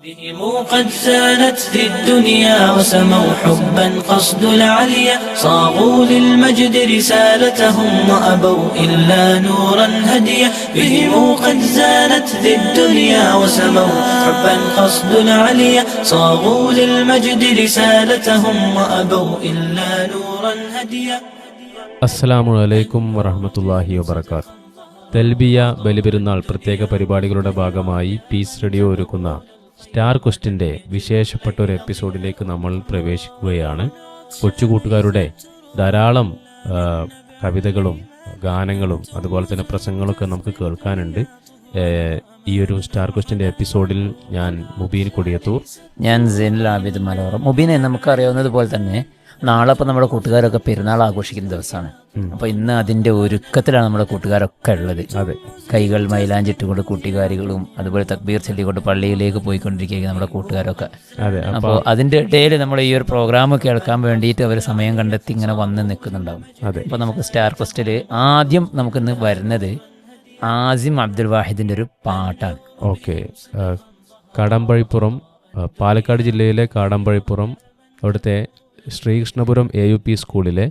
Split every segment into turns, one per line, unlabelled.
بهم قد زانت ذي الدنيا وسموا حبا قصد العليا صاغوا للمجد رسالتهم وأبوا إلا نورا هديا بهم قد زانت ذي الدنيا وسموا حبا قصد العليا صاغوا للمجد رسالتهم وأبوا إلا نورا هديا
അസ്സലാമു അലൈക്കും വറഹമത്തല്ലാഹി വബർക്കാത്ത് തെൽബിയ ബലിപെരുന്നാൾ പ്രത്യേക പരിപാടികളുടെ ഭാഗമായി പീസ് റേഡിയോ ഒരുക്കുന്ന സ്റ്റാർ ക്വസ്റ്റിന്റെ വിശേഷപ്പെട്ട ഒരു എപ്പിസോഡിലേക്ക് നമ്മൾ പ്രവേശിക്കുകയാണ്. കൊച്ചുകൂട്ടുകാരുടെ ധാരാളം കവിതകളും ഗാനങ്ങളും അതുപോലെ തന്നെ പ്രസംഗങ്ങളൊക്കെ നമുക്ക് കേൾക്കാനുണ്ട്. ഈ ഒരു സ്റ്റാർ ക്വസ്റ്റിന്റെ എപ്പിസോഡിൽ ഞാൻ മുബീൻ കൊടിയത്തൂർ.
ഞാൻ സൈനുൽ ആബിദ് മലയോറം. മുബീനെ നമുക്കറിയാവുന്നത് പോലെ തന്നെ നാളെ ഇപ്പം നമ്മുടെ കൂട്ടുകാരൊക്കെ പെരുന്നാൾ ആഘോഷിക്കുന്ന ദിവസമാണ്. അപ്പോൾ ഇന്ന് അതിന്റെ ഒരുക്കത്തിലാണ് നമ്മുടെ കൂട്ടുകാരൊക്കെ ഉള്ളത്.
അതെ.
കൈകൾ മൈലാഞ്ചിട്ടുകൊണ്ട് കൂട്ടുകാരികളും അതുപോലെ തക്ബീർ ചൊല്ലിക്കൊണ്ട് പള്ളിയിലേക്ക് പോയിക്കൊണ്ടിരിക്കുകയാണ് നമ്മുടെ കൂട്ടുകാരൊക്കെ. അപ്പോൾ അതിന്റെ ഇടയിൽ നമ്മൾ ഈ ഒരു പ്രോഗ്രാം കേൾക്കാൻ വേണ്ടിയിട്ട് അവർ സമയം കണ്ടെത്തി ഇങ്ങനെ വന്ന് നിൽക്കുന്നുണ്ടാവും. അപ്പോൾ നമുക്ക് സ്റ്റാർ ക്വസ്റ്റിൽ ആദ്യം നമുക്കിന്ന് വരുന്നത് ആസിം അബ്ദുൽ വാഹിദിന്റെ ഒരു പാട്ടാണ്.
ഓക്കെ. കടമ്പഴിപ്പുറം പാലക്കാട് ജില്ലയിലെ കാടമ്പഴിപ്പുറം അവിടുത്തെ ശ്രീകൃഷ്ണപുരം എ യു പി സ്കൂളിലെ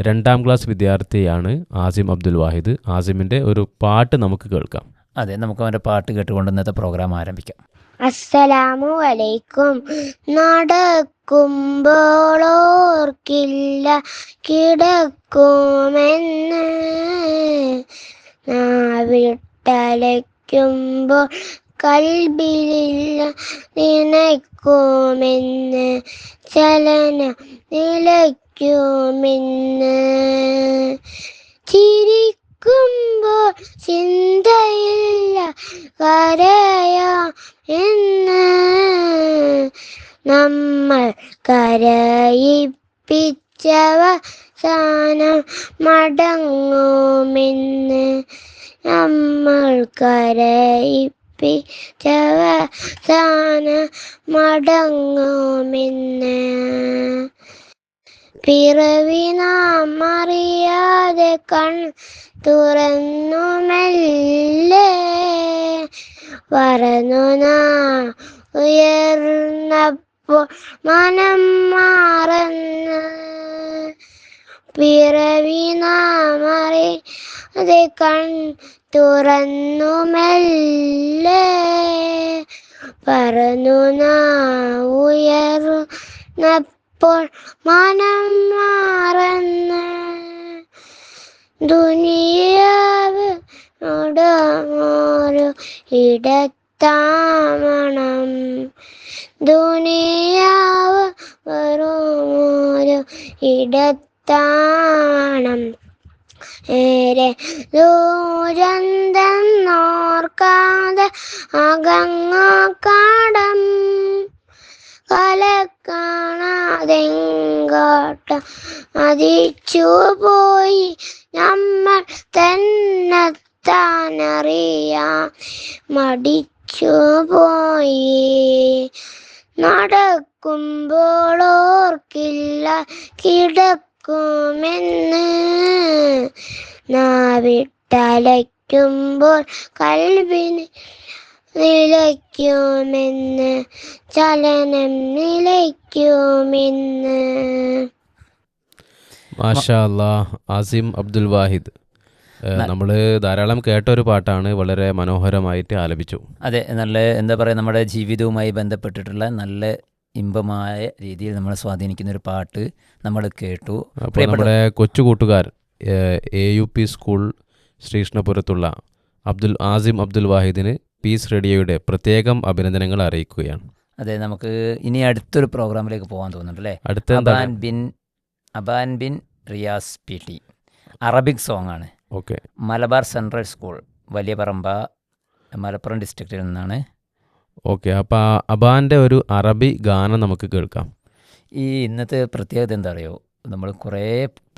രണ്ടാം ക്ലാസ് വിദ്യാർത്ഥിയാണ് ആസിം അബ്ദുൽ വാഹിദ്. ആസിമിന്റെ ഒരു പാട്ട് നമുക്ക് കേൾക്കാം.
അതെ നമുക്ക് അവന്റെ പാട്ട് കേട്ടുകൊണ്ട് ഇന്നത്തെ പ്രോഗ്രാം ആരംഭിക്കാം.
അസ്സലാമു അലൈക്കും. നടക്കുമ്പോളോർക്കില്ല കിടക്കുമെന്ന്. നാവിട്ടലയ്ക്കുമ്പോൾ കൽബിലില്ല നിനക്കുമെന്ന് ചലന നിലയ്ക്കുമെന്ന്. ചിരിക്കുമ്പോൾ ചിന്തയില്ല കരയാ എന്ന് നമ്മൾ കരയിപ്പിച്ചവ സാനം മടങ്ങുമെന്ന് നമ്മൾ കരയിപ്പിച്ചവ സാനം മടങ്ങുമെന്ന്. പിറവി നാം അറിയാതെ കൺ തുറന്നുമല്ലേ പറന്നു നാം ഉയർന്നപ്പോൾ മനം മാറന്ന്. പിറവി നാം അറിയാതെ കൺ തുറന്നു മെല്ലെ പറന്നു നാം ഉയർന്നപ്പോൾ മനം മാറന്ന്. ദുനിയാവ് ഉടമോരു ഇടത്താമണം. ദുനിയാവ് വെറുമോരു ഇടത്താണം ഏറെ ദൂരന്തെന്നോർക്കാതെ അകങ്ങ കടം കലക്കാണാതെങ്കോട്ട അതിച്ചു പോയി നമ്മൾ തന്നെത്താനറിയാം. മടിച്ചു പോയി നടക്കുമ്പോൾ ഓർക്കില്ല കിടക്കുമെന്ന് നാവിട്ടലയ്ക്കുമ്പോൾ കൽവിന് നിലയ്ക്കുമെന്ന് ചലനം നിലയ്ക്കുമെന്ന്.
മാഷാ അല്ലാ ആസിം അബ്ദുൽ വാഹിദ്. നമ്മൾ ധാരാളം കേട്ട ഒരു പാട്ടാണ് വളരെ മനോഹരമായിട്ട് ആലപിച്ചു.
അതെ നല്ല എന്താ പറയുക നമ്മുടെ ജീവിതവുമായി ബന്ധപ്പെട്ടിട്ടുള്ള നല്ല ഇമ്പമായ രീതിയിൽ നമ്മൾ സ്വാധീനിക്കുന്ന ഒരു പാട്ട് നമ്മൾ കേട്ടു.
നമ്മുടെ കൊച്ചു കൂട്ടുകാർ എ യു പി സ്കൂൾ ശ്രീകൃഷ്ണപുരത്തുള്ള അബ്ദുൽ ആസിം അബ്ദുൽ വാഹിദിന് പീസ് റേഡിയോയുടെ പ്രത്യേകം അഭിനന്ദനങ്ങൾ അറിയിക്കുകയാണ്.
അതെ നമുക്ക് ഇനി അടുത്തൊരു പ്രോഗ്രാമിലേക്ക് പോകാൻ തോന്നുന്നുണ്ട് അല്ലേ
അടുത്ത Aban
bin Aban bin Riyas P T. Arabic song ആണ്.
Okay.
Malabar central school Valiya Paramba Malappuram ഡിസ്ട്രിക്റ്റിൽ നിന്നാണ്
ഓക്കെ അപ്പോൾ അബാന്റെ ഒരു അറബി ഗാനം നമുക്ക് കേൾക്കാം.
ഈ ഇന്നത്തെ പ്രത്യേകത എന്താ അറിയോ നമ്മൾ കുറേ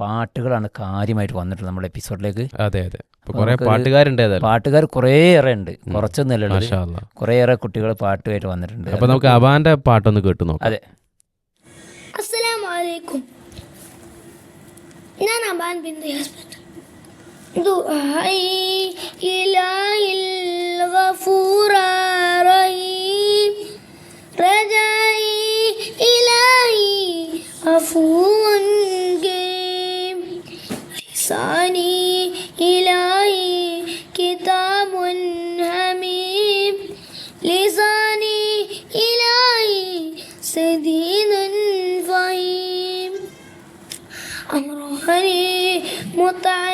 പാട്ടുകളാണ് കാര്യമായിട്ട് വന്നിട്ടുള്ളത് നമ്മുടെ എപ്പിസോഡിലേക്ക്.
അതെ അതെ. കുറേ പാട്ടുകാരുണ്ട് പാട്ടുകാർ
പാട്ടുകാർ കുറേയേറെ ഉണ്ട്. കുറച്ചൊന്നുമല്ല കുറേയേറെ കുട്ടികൾ പാട്ടുമായിട്ട് വന്നിട്ടുണ്ട്.
അപ്പോൾ നമുക്ക് അബാന്റെ പാട്ടൊന്ന് കേട്ടു നോക്കാം.
അതെ.
അസ്സലാമു അലൈക്കും. ഞാൻ അബാൻ دعائي إلهي الغفور الرحيم. رجائي إلهي عفو
كريم. إحساني إلهي كتاب حميم. لساني إلهي سدين فهيم. أمرني متعب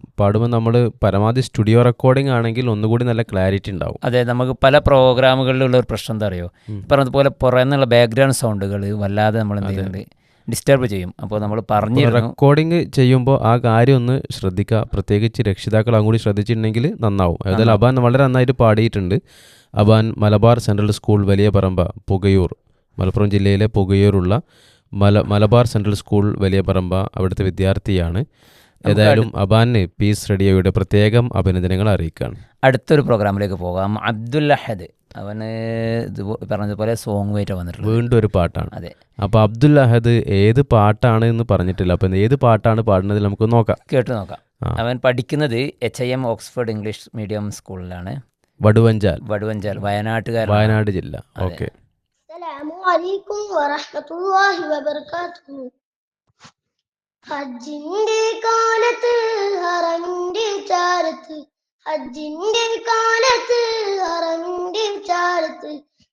പാടുമ്പോൾ നമ്മൾ പരമാവധി സ്റ്റുഡിയോ റെക്കോർഡിംഗ് ആണെങ്കിൽ ഒന്നുകൂടി നല്ല ക്ലാരിറ്റി ഉണ്ടാവും.
അതെ നമുക്ക് പല പ്രോഗ്രാമുകളിലുള്ള ഒരു പ്രശ്നം എന്താ അറിയോ? പറഞ്ഞതുപോലെ പുറമെന്നുള്ള ബാക്ക്ഗ്രൗണ്ട് സൗണ്ടുകൾ വല്ലാതെ നമ്മൾ എന്ത് ചെയ്യുന്നുണ്ട്? ഡിസ്റ്റർബ് ചെയ്യും. അപ്പോൾ നമ്മൾ പറഞ്ഞു
റെക്കോർഡിംഗ് ചെയ്യുമ്പോൾ ആ കാര്യം ഒന്ന് ശ്രദ്ധിക്കുക. പ്രത്യേകിച്ച് രക്ഷിതാക്കൾ അങ്ങോട്ട് ശ്രദ്ധിച്ചിട്ടുണ്ടെങ്കിൽ നന്നാവും. ഏതായാലും അബാൻ വളരെ നന്നായിട്ട് പാടിയിട്ടുണ്ട്. അബാൻ മലബാർ സെൻട്രൽ സ്കൂൾ വലിയ പറമ്പ പുകയൂർ മലപ്പുറം ജില്ലയിലെ പുകയൂരുള്ള മല മലബാർ സെൻട്രൽ സ്കൂൾ വലിയ പറമ്പ അവിടുത്തെ വിദ്യാർത്ഥിയാണ്. ഏതായാലും അബാന് പീസ് റേഡിയോയുടെ പ്രത്യേകം അഭിനന്ദനങ്ങൾ അറിയിക്കുകയാണ്.
അടുത്തൊരു പ്രോഗ്രാമിലേക്ക് പോകാം. അബ്ദുൽ അഹദ്. അവന് ഇത് പറഞ്ഞതുപോലെ സോങ് വേറ്റ് വന്നിട്ടുണ്ട്.
വീണ്ടും ഒരു പാട്ടാണ്.
അതെ.
അപ്പോൾ അബ്ദുൽ അഹദ് ഏത് പാട്ടാണ് എന്ന് പറഞ്ഞിട്ടില്ല. അപ്പൊ ഏത് പാട്ടാണ് പാടുന്നത് നമുക്ക് നോക്കാം.
കേട്ട് നോക്കാം. അവൻ പഠിക്കുന്നത് H I M Oxford English medium സ്കൂളിലാണ്
വടുവഞ്ചാൽ.
വടുവഞ്ചാൽ വയനാട്ടുകാർ
വയനാട് ജില്ല. ഓക്കെ.
അസ്സലാമു അലൈക്കും വറഹ്മത്തുള്ളാഹി വബറകാതുഹു. ഹജ്ജിന്റെ കാലത്ത് ഹറമിന്റെ ചാരത്ത് ഹജ്ജിന്റെ കാലത്ത് ഹറമിന്റെ ചാരത്ത്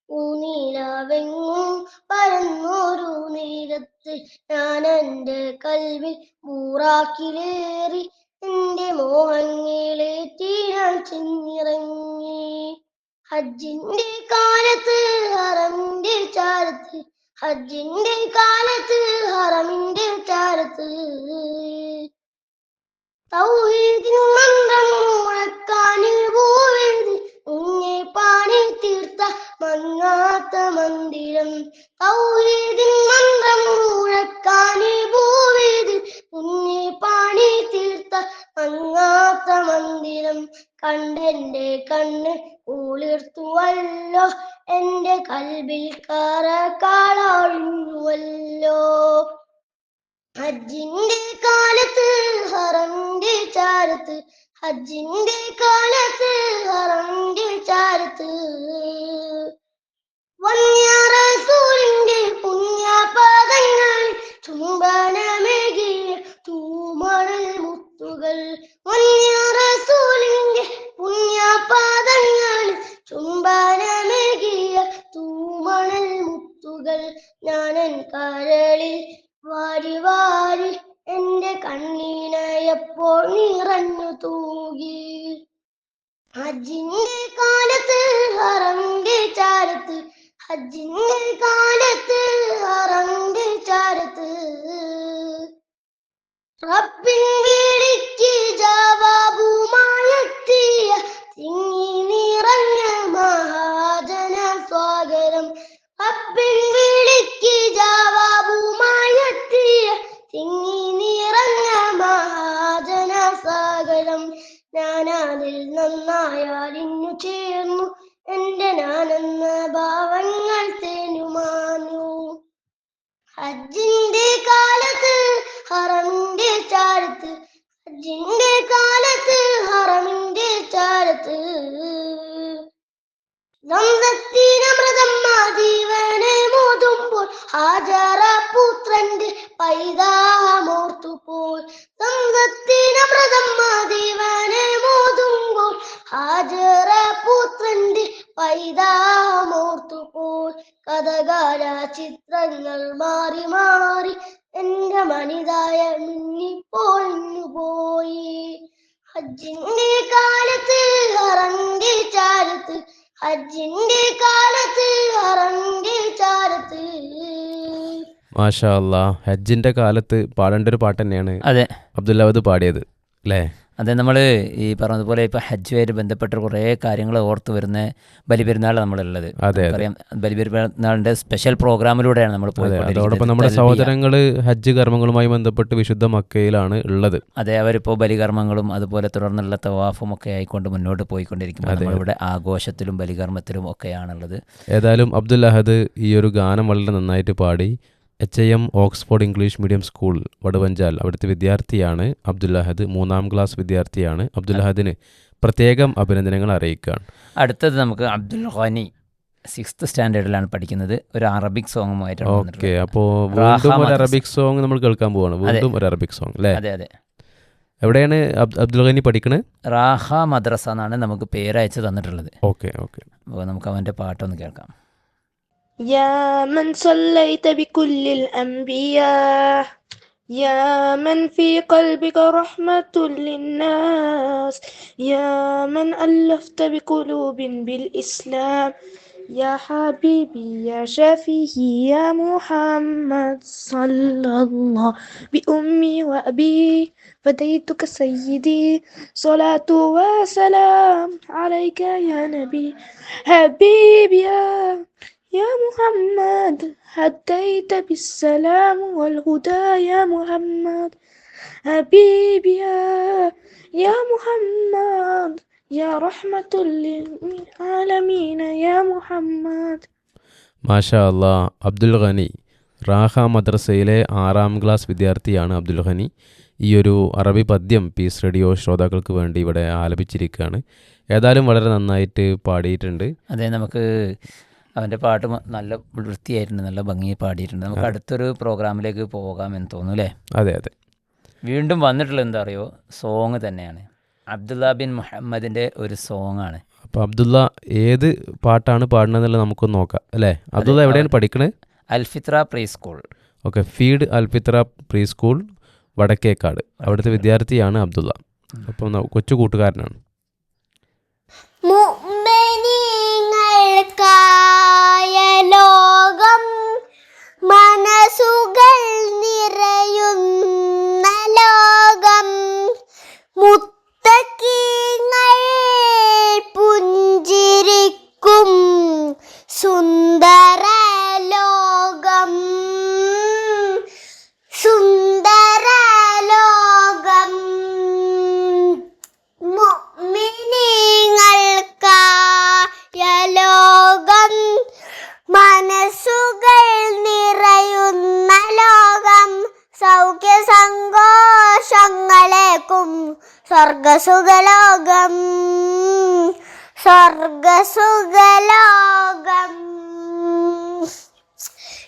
ഊനീലാവെങ്ങും പരന്നൊരു നേരത്ത് ഞാൻ എന്റെ കൽവിൽ മൂറാക്കിലേറി എന്റെ മോഹങ്ങളേറ്റി ഞാൻ ചെന്നിറങ്ങി. ഹജ്ജിന്റെ കാലത്ത് ഹറമിന്റെ ചാരത്ത് ഹജ്ജിന്റെ കാലത്ത് ഹറമിന്റെ ചാരത്ത് തൗഹീദിൻ മന്ത്രം മുഴക്കാനിൽ പോവേത് ഉന്നെ പാണി തീർത്ത മങ്ങാത്ത മന്ദിരം. തൗഹീദിൻ മന്ത്രം മുഴക്കാനിൽ പോവേത് ഉന്നെ പാണി തീർത്ത മങ്ങാത്ത മന്ദിരം. കണ്ടെന്റെ കണ്ണ് കുളിർത്തുവല്ലോ എന്റെ കൽബിൽ കറക്കാളൊഴിഞ്ഞുവല്ലോ ഹജ്ജിന്റെ കാലത്ത് ഹറന്റെ ചാരത്ത് ഹജ്ജിന്റെ കാലത്ത് ഹറന്റെ ചാരത്ത്. വന്യാറസൂലിന്റെ പുണ്യപാദങ്ങൾ ചുംബനമേകിയ കരളിൽ വാരി വാരി എന്റെ കണ്ണീനയപ്പോൾ നിറഞ്ഞു തൂകി? ഹജ്ജിന്റെ കാലത്ത് അറങ്ങി ചാരത്ത് ഹജ്ജിന്റെ കാലത്ത് അറങ്ങി ചാരത്ത്. റബ്ബിൻ വീടിക്ക് ജവാബുമായെത്തിയ തിങ്ങി നിറഞ്ഞ നന്ദത്തിനമൃതം ജീവനെ മോതുമ്പോൾ ഹാജറ പുത്രന്റെ പൈതാമോർത്തുപോൽ സംഘത്തിനമൃതം ജീവനെ മോതുമ്പോൾ ഹാജറ പുത്രന്റെ പൈതാമോർത്തുപോൽ കഥകാല ചിത്രങ്ങൾ മാറി മാറി എന്റെ മനിതായ മിന്നിപ്പോഴിഞ്ഞു പോയി ഹജ്ജിന്റെ കാലത്ത് ഹറന്റെ ചാരത്ത് ഹജ്ജിന്റെ കാലത്ത് ഹറന്റെ ചാരത്ത്.
മാഷാ അല്ലാ ഹജ്ജിന്റെ കാലത്ത് പാടേണ്ട ഒരു പാട്ട് തന്നെയാണ്
അതെ.
അബ്ദുല്ലാവത് പാടിയത് അല്ലേ?
അതെ നമ്മൾ ഈ പറഞ്ഞതുപോലെ ഇപ്പോൾ ഹജ്ജുമായിട്ട് ബന്ധപ്പെട്ട കുറേ കാര്യങ്ങൾ ഓർത്ത് വരുന്ന ബലിപെരുന്നാൾ നമ്മളുള്ളത്
അതെ, അതെ.
ബലിപെരുന്നാളിന്റെ സ്പെഷ്യൽ പ്രോഗ്രാമിലൂടെയാണ് നമ്മൾ
അതെ അതോടൊപ്പം നമ്മുടെ. സഹോദരങ്ങൾ ഹജ്ജ് കർമ്മങ്ങളുമായി ബന്ധപ്പെട്ട് വിശുദ്ധ മക്കയിലാണ് ഉള്ളത്
അതെ അവരിപ്പോൾ ബലികർമ്മങ്ങളും അതുപോലെ തുടർന്നുള്ള തവാഫും ഒക്കെ ആയിക്കൊണ്ട് മുന്നോട്ട്
പോയിക്കൊണ്ടിരിക്കുന്നത്.
നമ്മളിവിടെ ആഘോഷത്തിലും ബലികർമ്മത്തിലും ഒക്കെയാണുള്ളത്
ഏതായാലും അബ്ദുൽ അഹദ് ഈ ഒരു ഗാനം വളരെ നന്നായിട്ട് പാടി H I M Oxford English medium school Vaduvanchal. അവിടുത്തെ വിദ്യാർത്ഥിയാണ് അബ്ദുല്ലാഹദ് മൂന്നാം ക്ലാസ് വിദ്യാർത്ഥിയാണ് അബ്ദുല്ലാഹദിന് പ്രത്യേകം അഭിനന്ദനങ്ങൾ അറിയിക്കുകയാണ്.
അടുത്തത് നമുക്ക് അബ്ദുൽ ഖനി സിക്സ്ത് സ്റ്റാൻഡേർഡിലാണ് പഠിക്കുന്നത്. ഒരു അറബിക് സോങ്ങുമായിട്ടാണ്
ഓക്കെ. അപ്പോൾ വീണ്ടും ഒരു അറബിക് സോങ് നമ്മൾ കേൾക്കാൻ പോവാണ്. വീണ്ടും ഒരു അറബിക് സോങ് അല്ലേ?
അതെ അതെ.
എവിടെയാണ് അബ്ദുൽ ഖനി പഠിക്കുന്നത്
റാഹ മദ്രസ എന്നാണ് നമുക്ക് പേരയച്ച് തന്നിട്ടുള്ളത്.
ഓക്കെ ഓക്കെ
അപ്പോൾ നമുക്ക് അവന്റെ പാട്ടൊന്ന് കേൾക്കാം.
يا من صليت بكل الأنبياء يا من في قلبك رحمة للناس يا من ألفت بقلوب بالإسلام يا حبيبي يا شفيعي يا محمد صلى الله بأمي وأبي فديتك سيدي صلاة وسلام عليك يا نبي حبيبي يا يا محمد هديت بالسلام والهدى يا محمد حبيبي يا يا محمد يا رحمة للعالمين يا محمد
മാഷാ അല്ലാ അബ്ദുൽ ഖനി റാഹ മദ്രസയിലെ ആറാം ക്ലാസ് വിദ്യാർത്ഥിയാണ് അബ്ദുൽ ഖനി ഈ ഒരു അറബി പദ്യം പീസ് റേഡിയോ ശ്രോതാക്കൾക്ക് വേണ്ടി ഇവിടെ ആലപിച്ചിരിക്കുകയാണ് ഏതായാലും വളരെ നന്നായിട്ട് പാടിയിട്ടുണ്ട്
അതെ നമുക്ക് അവന്റെ പാട്ട് നല്ല വൃത്തിയായിട്ടുണ്ട് നല്ല ഭംഗി പാടിയിട്ടുണ്ട്. നമുക്ക് അടുത്തൊരു പ്രോഗ്രാമിലേക്ക് പോകാമെന്ന് തോന്നുന്നു അല്ലേ?
അതെ അതെ.
വീണ്ടും വന്നിട്ടുള്ള എന്താ അറിയോ? സോങ് തന്നെയാണ്. അബ്ദുല്ല ബിൻ മുഹമ്മദിന്റെ ഒരു സോങ് ആണ്.
അപ്പോൾ അബ്ദുള്ള ഏത് പാട്ടാണ് പാടുന്നതെന്നുള്ളത് നമുക്കൊന്ന് നോക്കാം അല്ലേ? അബ്ദുള്ള എവിടെയാണ് പഠിക്കുന്നത്
അൽഫിത്ര പ്രീ സ്കൂൾ.
ഓക്കെ ഫീഡ് അൽഫിത്ര പ്രീ സ്കൂൾ വടക്കേക്കാട്. അവിടുത്തെ വിദ്യാർത്ഥിയാണ് അബ്ദുള്ള. അപ്പം കൊച്ചു കൂട്ടുകാരനാണ്.
asuga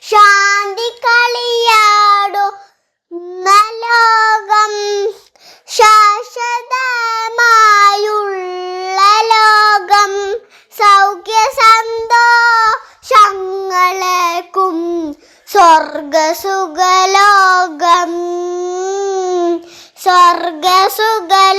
ശാന്തി കളിയാടോ ലോകം ശാശ്വതമായുള്ള ലോകം. സൗഖ്യ സന്തോഷങ്ങളേക്കും സ്വർഗസുഖലോകം. സ്വർഗസുഖലോകം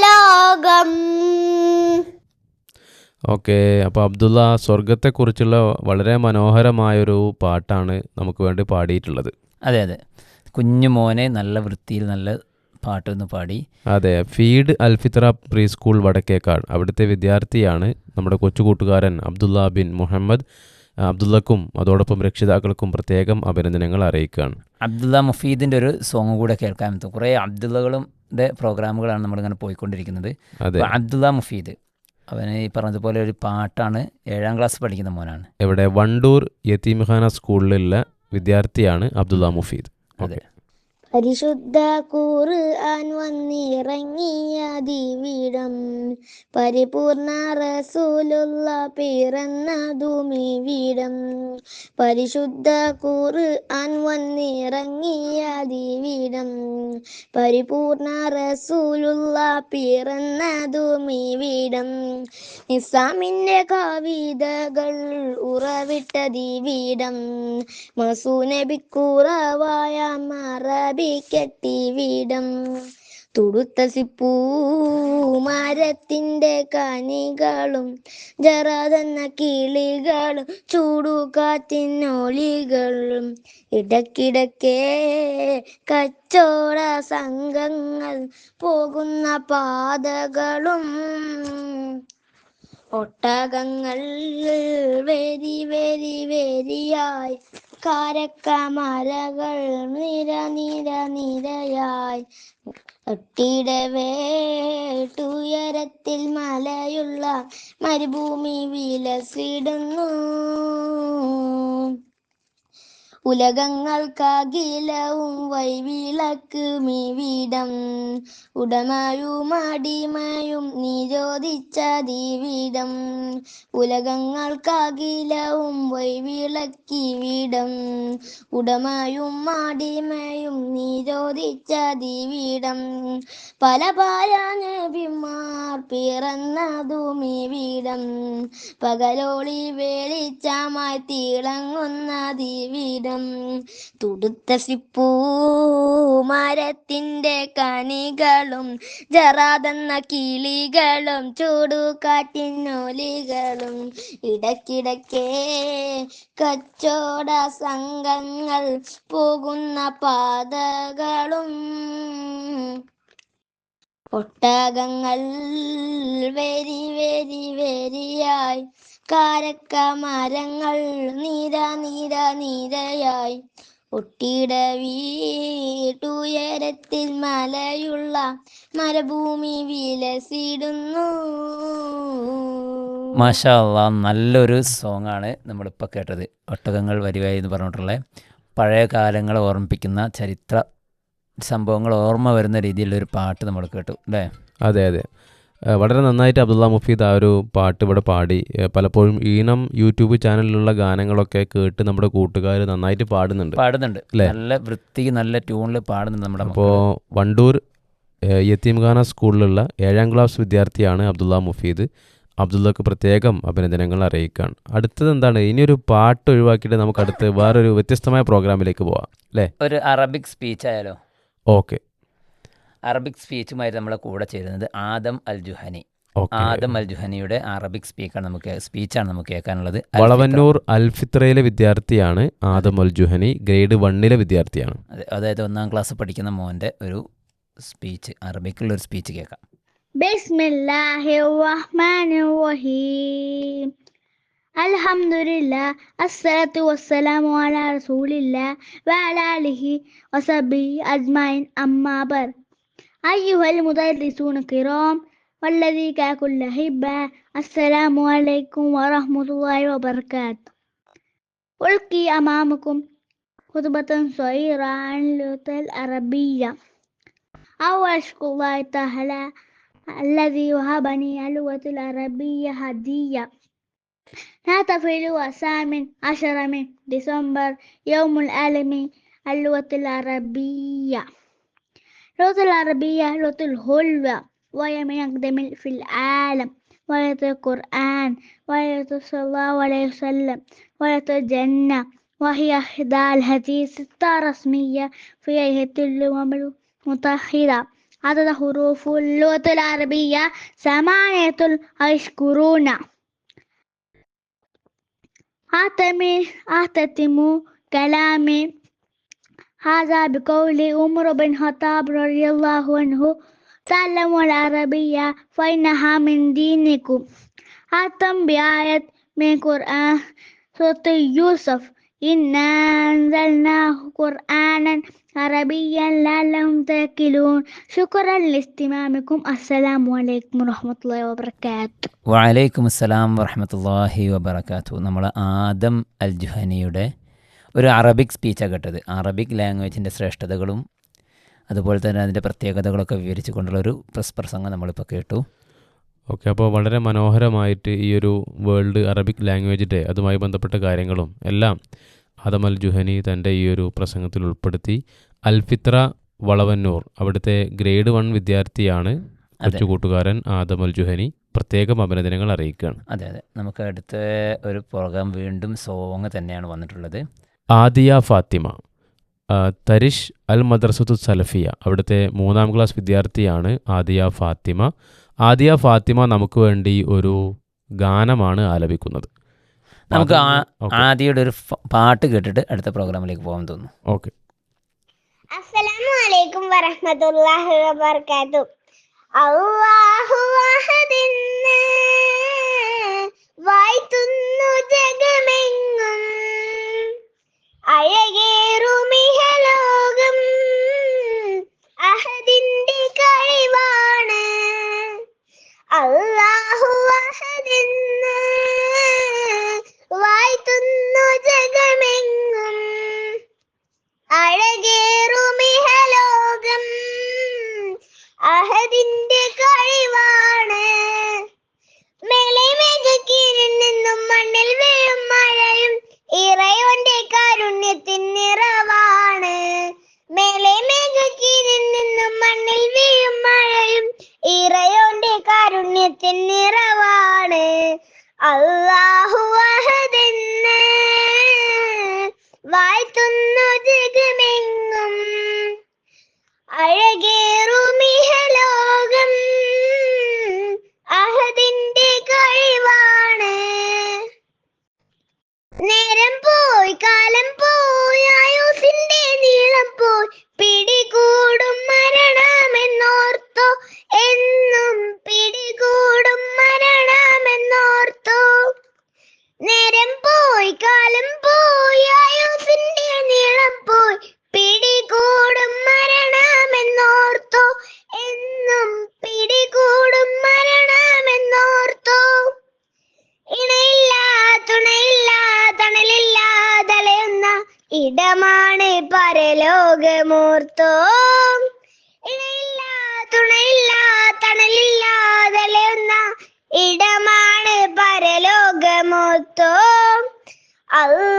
ഓക്കെ അപ്പോൾ അബ്ദുള്ള സ്വർഗത്തെക്കുറിച്ചുള്ള വളരെ മനോഹരമായൊരു പാട്ടാണ് നമുക്ക് വേണ്ടി പാടിയിട്ടുള്ളത്.
അതെ അതെ. കുഞ്ഞു മോനെ നല്ല വൃത്തിയിൽ നല്ല പാട്ടൊന്ന് പാടി.
അതെ ഫീഡ് അൽഫിത്ര പ്രീ സ്കൂൾ വടക്കേക്കാട്. അവിടുത്തെ വിദ്യാർത്ഥിയാണ് നമ്മുടെ കൊച്ചു കൂട്ടുകാരൻ അബ്ദുള്ള ബിൻ മുഹമ്മദ്. അബ്ദുള്ളക്കും അതോടൊപ്പം രക്ഷിതാക്കൾക്കും പ്രത്യേകം അഭിനന്ദനങ്ങൾ അറിയിക്കുകയാണ്.
അബ്ദുള്ള മുഫീദിന്റെ ഒരു സോങ് കൂടെ കേൾക്കാൻ പറ്റും കുറേ അബ്ദുള്ളകളും പ്രോഗ്രാമുകളാണ് നമ്മളിങ്ങനെ പോയിക്കൊണ്ടിരിക്കുന്നത്. അബ്ദുള്ള മുഫീദ്. അവന് ഈ പറഞ്ഞതുപോലെ ഒരു പാട്ടാണ് ഏഴാം ക്ലാസ് പഠിക്കുന്ന മോനാണ്.
ഇവിടെ വണ്ടൂർ യത്തീംഖാന സ്കൂളിലുള്ള വിദ്യാർത്ഥിയാണ് അബ്ദുള്ള മുഫീദ്.
അതെ.
പരിശുദ്ധ ഖുർആൻ വന്നിറങ്ങിയ ദിവിടം പരിപൂർണ റസൂലുള്ള പിറന്ന വിടം. പരിശുദ്ധ ഖുർആൻ വന്നിറങ്ങിയ ദിവിടം പരിപൂർണ റസൂലുള്ള പിറന്നതുമി വിടം. നിസാമിന്റെ കവിതകൾ ഉറവിട്ട ദിവിടം മസൂനബിക്കുറവായ മറബിക്കെട്ടിവിടം തുടുത്ത സിപ്പൂ മരത്തിന്റെ കനികളും ജറതെന്ന കിളികളും ചൂടുകാറ്റിനോളികളും ഇടക്കിടക്കേ കച്ചോട സംഘങ്ങൾ പോകുന്ന പാതകളും ഒട്ടകങ്ങൾ വെരി വെരി വെരിയായി. കാരക്കമരകൾ നിര നിര നിരയായി. ഒട്ടിടവേട്ടുയരത്തിൽ മലയുള്ള മരുഭൂമി വിലസിടുന്നു. ഉലകങ്ങൾക്കകിലവും വൈവിളക്ക് മീവിടം. ഉടമയും അടിമയും നിരോധിച്ച ദീവിടം ഉലകങ്ങൾക്കകിലവും വൈവിളക്കിവിടം ഉടമയും അടിമയും നിരോധിച്ച ദീവിടം പല പല പിറന്നതും ഇവിടം. പകലോളി വെളിച്ചമായി തിളങ്ങുന്ന ദിവിടം തുടുത്ത സിപ്പൂ മരത്തിന്റെ കണികളും ജറാതെന്ന കിളികളും ചൂടുകാറ്റിനൊലികളും ഇടക്കിടക്കേ കച്ചോട സംഘങ്ങൾ പോകുന്ന പാതകളും ഒട്ടകങ്ങൾ വെരി വെരി വെരിയായി. കാരക്ക മരങ്ങൾ നിര നിര നിരയായി. ഒട്ടിട വീട്ടുയരത്തിൽ മലയുള്ള മരഭൂമി വിലസിടുന്നു.
മാഷാല്ല അള്ളാ നല്ലൊരു സോങ്ങാണ് നമ്മളിപ്പോൾ കേട്ടത്. ഒട്ടകങ്ങൾ വരികയായി എന്ന് പറഞ്ഞിട്ടുള്ള പഴയ കാലങ്ങളെ ഓർമ്മിപ്പിക്കുന്ന ചരിത്ര സംഭവങ്ങൾ ഓർമ്മ വരുന്ന രീതിയിലുള്ള ഒരു പാട്ട് നമ്മൾ കേട്ടു അല്ലേ?
അതെ അതെ. വളരെ നന്നായിട്ട് അബ്ദുള്ള മുഫീദ് ആ ഒരു പാട്ട് ഇവിടെ പാടി. പലപ്പോഴും ഈണം യൂട്യൂബ് ചാനലിലുള്ള ഗാനങ്ങളൊക്കെ കേട്ട് നമ്മുടെ കൂട്ടുകാർ നന്നായിട്ട് പാടുന്നുണ്ട്.
പാടുന്നുണ്ട്. നല്ല വൃത്തി നല്ല ട്യൂണിൽ പാടുന്നുണ്ട് നമ്മുടെ
അപ്പോൾ വണ്ടൂർ യത്തീംഖാന സ്കൂളിലുള്ള ഏഴാം ക്ലാസ് വിദ്യാർത്ഥിയാണ് അബ്ദുള്ള മുഫീദ്. അബ്ദുള്ളക്ക് പ്രത്യേകം അഭിനന്ദനങ്ങൾ അറിയിക്കുകയാണ് അടുത്തത് എന്താണ്? ഇനിയൊരു പാട്ട് ഒഴിവാക്കിയിട്ട് നമുക്ക് അടുത്ത് വേറൊരു വ്യത്യസ്തമായ പ്രോഗ്രാമിലേക്ക് പോവാം. അല്ലേ?
ഒരു അറബിക് സ്പീച്ച് ആയാലോ
ഓക്കെ.
അറബിക് സ്പീച്ചുമായി നമ്മളെ കൂടെ ചേരുന്നത് ആദം അൽ ജുഹനി ആദം അൽ ജുഹനിയുടെ അറബിക് സ്പീക്കാണ് നമുക്ക് സ്പീച്ചാണ് നമുക്ക് കേൾക്കാനുള്ളത്.
വളവന്നൂർ അൽഫിത്രയിലെ വിദ്യാർത്ഥിയാണ് ആദം അൽ ജുഹനി ഗ്രേഡ് വണ്ണിലെ വിദ്യാർത്ഥിയാണ്.
അതായത് ഒന്നാം ക്ലാസ് പഠിക്കുന്ന മോന്റെ ഒരു സ്പീച്ച് അറബിക്കുള്ള ഒരു സ്പീച്ച് കേൾക്കാം.
അൽഹംദുലില്ലാ അസ്സലാത്തു വസ്സലാമു അലാ അജ്മൈൻ അമ്മാ أيها المدرسون الكرام والذي كل حبة السلام عليكم ورحمة الله وبركاته. ألقي أمامكم خطبة صغيرة عن اللغة العربية. أول أشكر الله تعالى الذي وهبني اللغة العربية هدية. نحتفل الثامن عشر من ديسمبر يوم العالمي اللغة العربية. اللغة العربية لغة الهلوة وهي من أقدم في العالم ولغة القرآن ولغة صلى الله عليه وسلم ولغة الجنة وهي إحدى الحديث ستة رسمية في هيئة الأمم المتحدة عدد حروف اللغة العربية ثمانية وعشرون أعتمي أختتم كلامي هذا بقول عمر بن الخطاب رضي الله عنه تعلموا العربية فإنها من دينكم أختم بآية من القرآن سورة يوسف إنا أنزلناه قرآنا عربيا لعلهم تأكلون شكرا لاستماعكم السلام عليكم ورحمة الله وبركاته
വലൈക്കും അസ്സലാം വറഹമത്തല്ലാഹി വബർക്കാത്തു നമ്മൾ ആദം അൽ ജുഹനിയുടെ ഒരു അറബിക് സ്പീച്ചാണ് കേട്ടത് അറബിക് ലാംഗ്വേജിന്റെ ശ്രേഷ്ഠതകളും അതുപോലെ തന്നെ അതിന്റെ പ്രത്യേകതകളൊക്കെ വിവരിച്ചു കൊണ്ടുള്ള ഒരു പ്രസ് പ്രസംഗം നമ്മളിപ്പോൾ കേട്ടു.
ഓക്കെ അപ്പോൾ വളരെ മനോഹരമായിട്ട് ഈ ഒരു വേൾഡ് അറബിക് ലാംഗ്വേജ് ഡേ അതുമായി ബന്ധപ്പെട്ട കാര്യങ്ങളും എല്ലാം ആദം അൽ ജുഹനി തന്റെ ഈ ഒരു പ്രസംഗത്തിൽ ഉൾപ്പെടുത്തി. അൽഫിത്ര വളവന്നൂർ അവിടുത്തെ ഗ്രേഡ് വൺ വിദ്യാർത്ഥിയാണ് കൊച്ചു കൂട്ടുകാരൻ ആദം അൽ ജുഹനി. പ്രത്യേകം അഭിനന്ദനങ്ങൾ അറിയിക്കുകയാണ്.
അതെ അതെ. നമുക്ക് അടുത്ത ഒരു പ്രോഗ്രാം വീണ്ടും സോങ് തന്നെയാണ് വന്നിട്ടുള്ളത്.
ആദിയ ഫാത്തിമ തരിഷ് അൽ മദ്രസത്തു സലഫിയ അവിടുത്തെ മൂന്നാം ക്ലാസ് വിദ്യാർത്ഥിയാണ് ആദിയ ഫാത്തിമ. ആദിയ ഫാത്തിമ നമുക്ക് വേണ്ടി ഒരു ഗാനമാണ് ആലപിക്കുന്നത്.
നമുക്ക് ആദിയുടെ ഒരു പാട്ട് കേട്ടിട്ട് അടുത്ത പ്രോഗ്രാമിലേക്ക് പോകാൻ തോന്നുന്നു.
ഓക്കെ.
അസ്സലാമു അലൈക്കും വറഹ്മത്തുള്ളാഹി വബർക്കാത്തു അല്ലാഹു പരലോകമൂർത്തോ അല്ലാഹു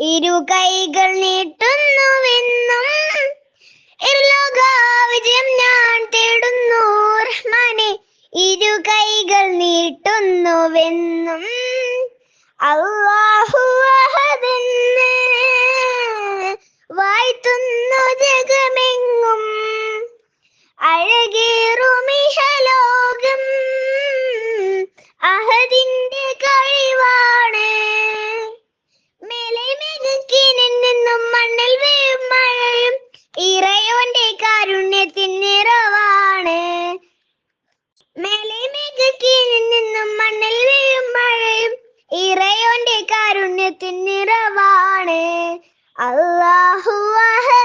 ഇരു കൈകൾ നീട്ടുന്നുവെന്നും വിജയം ഞാൻ തേടുന്നു റഹ്മാനെ. ഇരുകൈകൾ നീട്ടുന്നുവെന്നും അല്ലാഹു അഹദെന്ന് വാഴ്ത്തുന്നു ജഗമെങ്ങും. അഴകേറുമിഹലോകം അഹദിന്റെ കഴിവാണ്. മേഘക്കീനിൽ നിന്നും മണ്ണിൽ വീഴും മഴയും ഇറയോന്റെ കാരുണ്യത്തിൻ നിറവാണ്. മേലെ മേഘക്കീനിൽ നിന്നും മണ്ണിൽ വീഴും മഴയും ഇറയോന്റെ കാരുണ്യത്തിൻ നിറവാണ്. അള്ളാഹു അഹദെന്ന്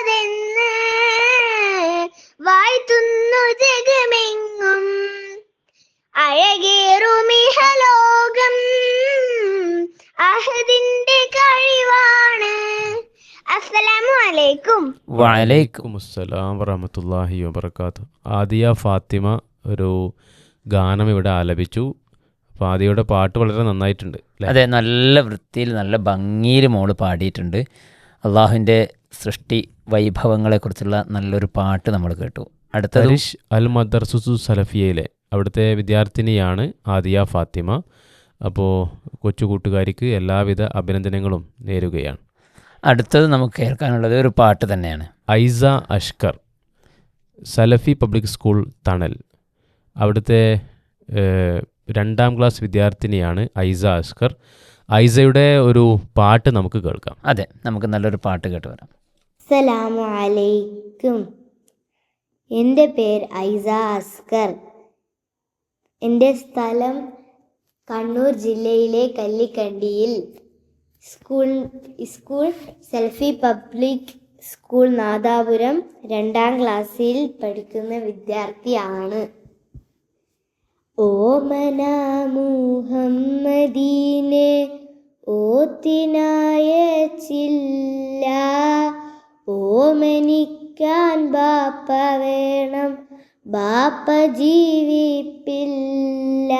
അലൈക്കും
വലൈക്കും
അസ്സലാം വറഹമത്തല്ലാഹി വബർക്കാത്തു ആദിയ ഫാത്തിമ ഒരു ഗാനം ഇവിടെ ആലപിച്ചു. അപ്പോൾ ആദിയുടെ പാട്ട് വളരെ നന്നായിട്ടുണ്ട്
അതെ നല്ല വൃത്തിയിൽ നല്ല ഭംഗിയിൽ മോൾ പാടിയിട്ടുണ്ട്. അള്ളാഹുവിന്റെ സൃഷ്ടി വൈഭവങ്ങളെക്കുറിച്ചുള്ള നല്ലൊരു പാട്ട് നമ്മൾ കേട്ടു.
അടുത്ത അൽ മദർസുസു സലഫിയയിലെ അവിടുത്തെ വിദ്യാർത്ഥിനിയാണ് ആദിയ ഫാത്തിമ. അപ്പോൾ കൊച്ചു കൂട്ടുകാരിക്ക് എല്ലാവിധ അഭിനന്ദനങ്ങളും നേരുകയാണ്.
അടുത്തത് നമുക്ക് കേൾക്കാനുള്ളത് ഒരു പാട്ട് തന്നെയാണ്.
Aisa Ashkar Salafi public school Thanal. അവിടുത്തെ രണ്ടാം ക്ലാസ് വിദ്യാർത്ഥിനിയാണ് ഐസ അഷ്കർ. ഐസയുടെ ഒരു പാട്ട് നമുക്ക് കേൾക്കാം.
അതെ നമുക്ക് നല്ലൊരു പാട്ട് കേട്ട് വരാം.
സലാമു അലൈക്കും. എന്റെ പേര് ഐസ അസ്കർ എന്റെ സ്ഥലം കണ്ണൂർ ജില്ലയിലെ കല്ലിക്കണ്ടിയിൽ. School school Salafi public school Nadapuram രണ്ടാം ക്ലാസ്സിൽ പഠിക്കുന്ന വിദ്യാർത്ഥിയാണ്. ഓമന മുഹമ്മദീനെ ഓത്തിനായ ചില്ല ഓമനിക്കാൻ ബാപ്പ വേണം ബാപ്പ ജീവിപ്പില്ല.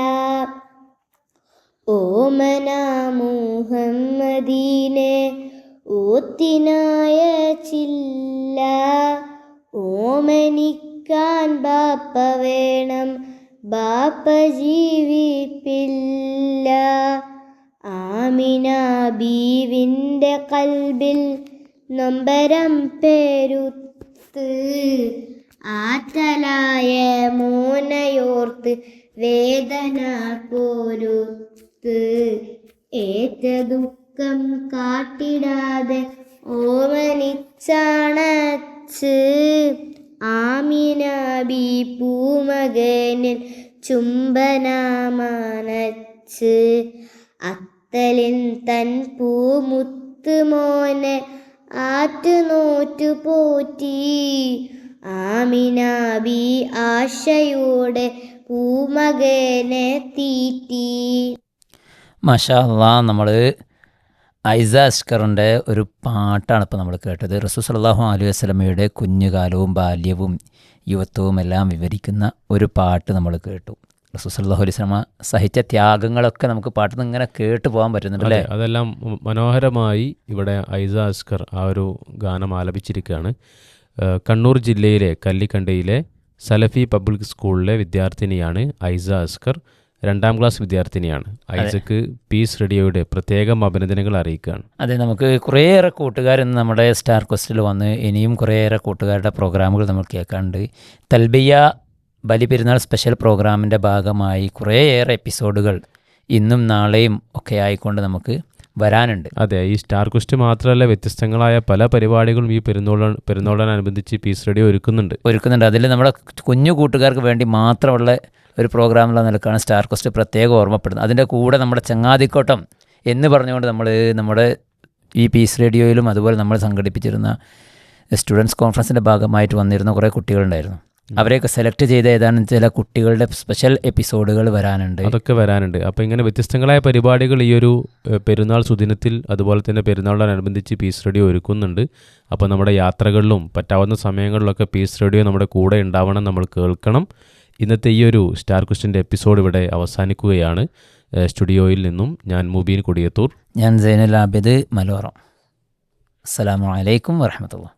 ഓമന മുഹമ്മദീനെ ഓത്തിനായ ചില്ല ഓമനിക്കാൻ ബാപ്പ വേണം ബാപ്പ ജീവിപ്പില്ല. ആമിന ബീവിന്റെ കൽബിൽ നൊമ്പരം പേരുത്ത്
ആറ്റലായ മോനയോർത്ത് വേദന പോരുത്ത് ഏറ്റ ദുഃഖം കാട്ടിടാതെ ഓമനിച്ചാണച്ച്. ആമിനാബി പൂമകനിൽ ചുംബനാമാനച്ച് അത്തലിൻ തൻ പൂമുത്ത് മോനെ ആറ്റുനോറ്റു പോറ്റി ആമിനാബി ആശയോടെ പൂമകനെ തീറ്റി.
മാഷാ അള്ളാ നമ്മൾ ഐസ അസ്കറിന്റെ ഒരു പാട്ടാണ് ഇപ്പോൾ നമ്മൾ കേട്ടത്. റസൂ സലാഹു അലൈഹി വസ്ലമയുടെ കുഞ്ഞുകാലവും ബാല്യവും യുവത്വവും എല്ലാം വിവരിക്കുന്ന ഒരു പാട്ട് നമ്മൾ കേട്ടു. റസൂ സല്ലാഹു അലൈഹി വസ്ലമ സഹിച്ച ത്യാഗങ്ങളൊക്കെ നമുക്ക് പാട്ടിൽ നിന്ന് ഇങ്ങനെ കേട്ട് പോകാൻ പറ്റുന്നുണ്ട് അല്ലേ
അതെല്ലാം മനോഹരമായി ഇവിടെ ഐസ അസ്കർ ആ ഒരു ഗാനം ആലപിച്ചിരിക്കുകയാണ്. കണ്ണൂർ ജില്ലയിലെ കല്ലിക്കണ്ടയിലെ സലഫി പബ്ലിക് സ്കൂളിലെ വിദ്യാർത്ഥിനിയാണ് ഐസ അസ്കർ രണ്ടാം ക്ലാസ് വിദ്യാർത്ഥിനിയാണ്. ഐസക്ക് പീസ് റേഡിയോയുടെ പ്രത്യേകം അഭിനന്ദനങ്ങൾ അറിയിക്കുകയാണ്.
അതെ നമുക്ക് കുറേയേറെ കൂട്ടുകാർ ഇന്ന് നമ്മുടെ സ്റ്റാർ ക്വസ്റ്റിൽ വന്ന് ഇനിയും കുറേയേറെ കൂട്ടുകാരുടെ പ്രോഗ്രാമുകൾ നമ്മൾ കേൾക്കാണ്ട് തൽബിയ ബലിപെരുന്നാൾ സ്പെഷ്യൽ പ്രോഗ്രാമിന്റെ ഭാഗമായി കുറേയേറെ എപ്പിസോഡുകൾ ഇന്നും നാളെയും ഒക്കെ ആയിക്കൊണ്ട് നമുക്ക് വരാനുണ്ട്.
അതെ ഈ സ്റ്റാർ ക്വസ്റ്റ് മാത്രമല്ല വ്യത്യസ്തങ്ങളായ പല പരിപാടികളും ഈ പെരുന്നോള പെരുന്നോളനുബന്ധിച്ച് പീസ് റേഡിയോ ഒരുക്കുന്നുണ്ട്.
ഒരുക്കുന്നുണ്ട്. അതിൽ നമ്മുടെ കുഞ്ഞു കൂട്ടുകാർക്ക് വേണ്ടി മാത്രമുള്ള ഒരു പ്രോഗ്രാമിലുള്ള നിലക്കാണ് സ്റ്റാർ കോസ്റ്റ് പ്രത്യേകം ഓർമ്മപ്പെടുന്നത്. അതിന്റെ കൂടെ നമ്മുടെ ചങ്ങാതിക്കോട്ടം എന്ന് പറഞ്ഞുകൊണ്ട് നമ്മൾ നമ്മുടെ ഈ പീസ് റേഡിയോയിലും അതുപോലെ നമ്മൾ സംഘടിപ്പിച്ചിരുന്ന സ്റ്റുഡൻസ് കോൺഫറൻസിന്റെ ഭാഗമായിട്ട് വന്നിരുന്ന കുറേ കുട്ടികളുണ്ടായിരുന്നു. അവരെയൊക്കെ സെലക്ട് ചെയ്ത ഏതാനും ചില കുട്ടികളുടെ സ്പെഷ്യൽ എപ്പിസോഡുകൾ വരാനുണ്ട്.
അതൊക്കെ വരാനുണ്ട്. അപ്പോൾ ഇങ്ങനെ വ്യത്യസ്തങ്ങളായ പരിപാടികൾ ഈ ഒരു പെരുന്നാൾ സുദിനത്തിൽ അതുപോലെ തന്നെ പെരുന്നാളിനോടനുബന്ധിച്ച് പീസ് റേഡിയോ ഒരുക്കുന്നുണ്ട്. അപ്പോൾ നമ്മുടെ യാത്രകളിലും പറ്റാവുന്ന സമയങ്ങളിലൊക്കെ പീസ് റേഡിയോ നമ്മുടെ കൂടെ ഉണ്ടാവണം നമ്മൾ കേൾക്കണം. ഇന്നത്തെ ഈ ഒരു സ്റ്റാർ ക്വസ്റ്റിന്റെ എപ്പിസോഡ് ഇവിടെ അവസാനിക്കുകയാണ്. സ്റ്റുഡിയോയിൽ നിന്നും ഞാൻ മുബീൻ കൊടിയത്തൂർ.
ഞാൻ സൈനുൽ ആബിദ് മലോറം അസ്സലാമു അലൈക്കും വറഹമത്തുള്ള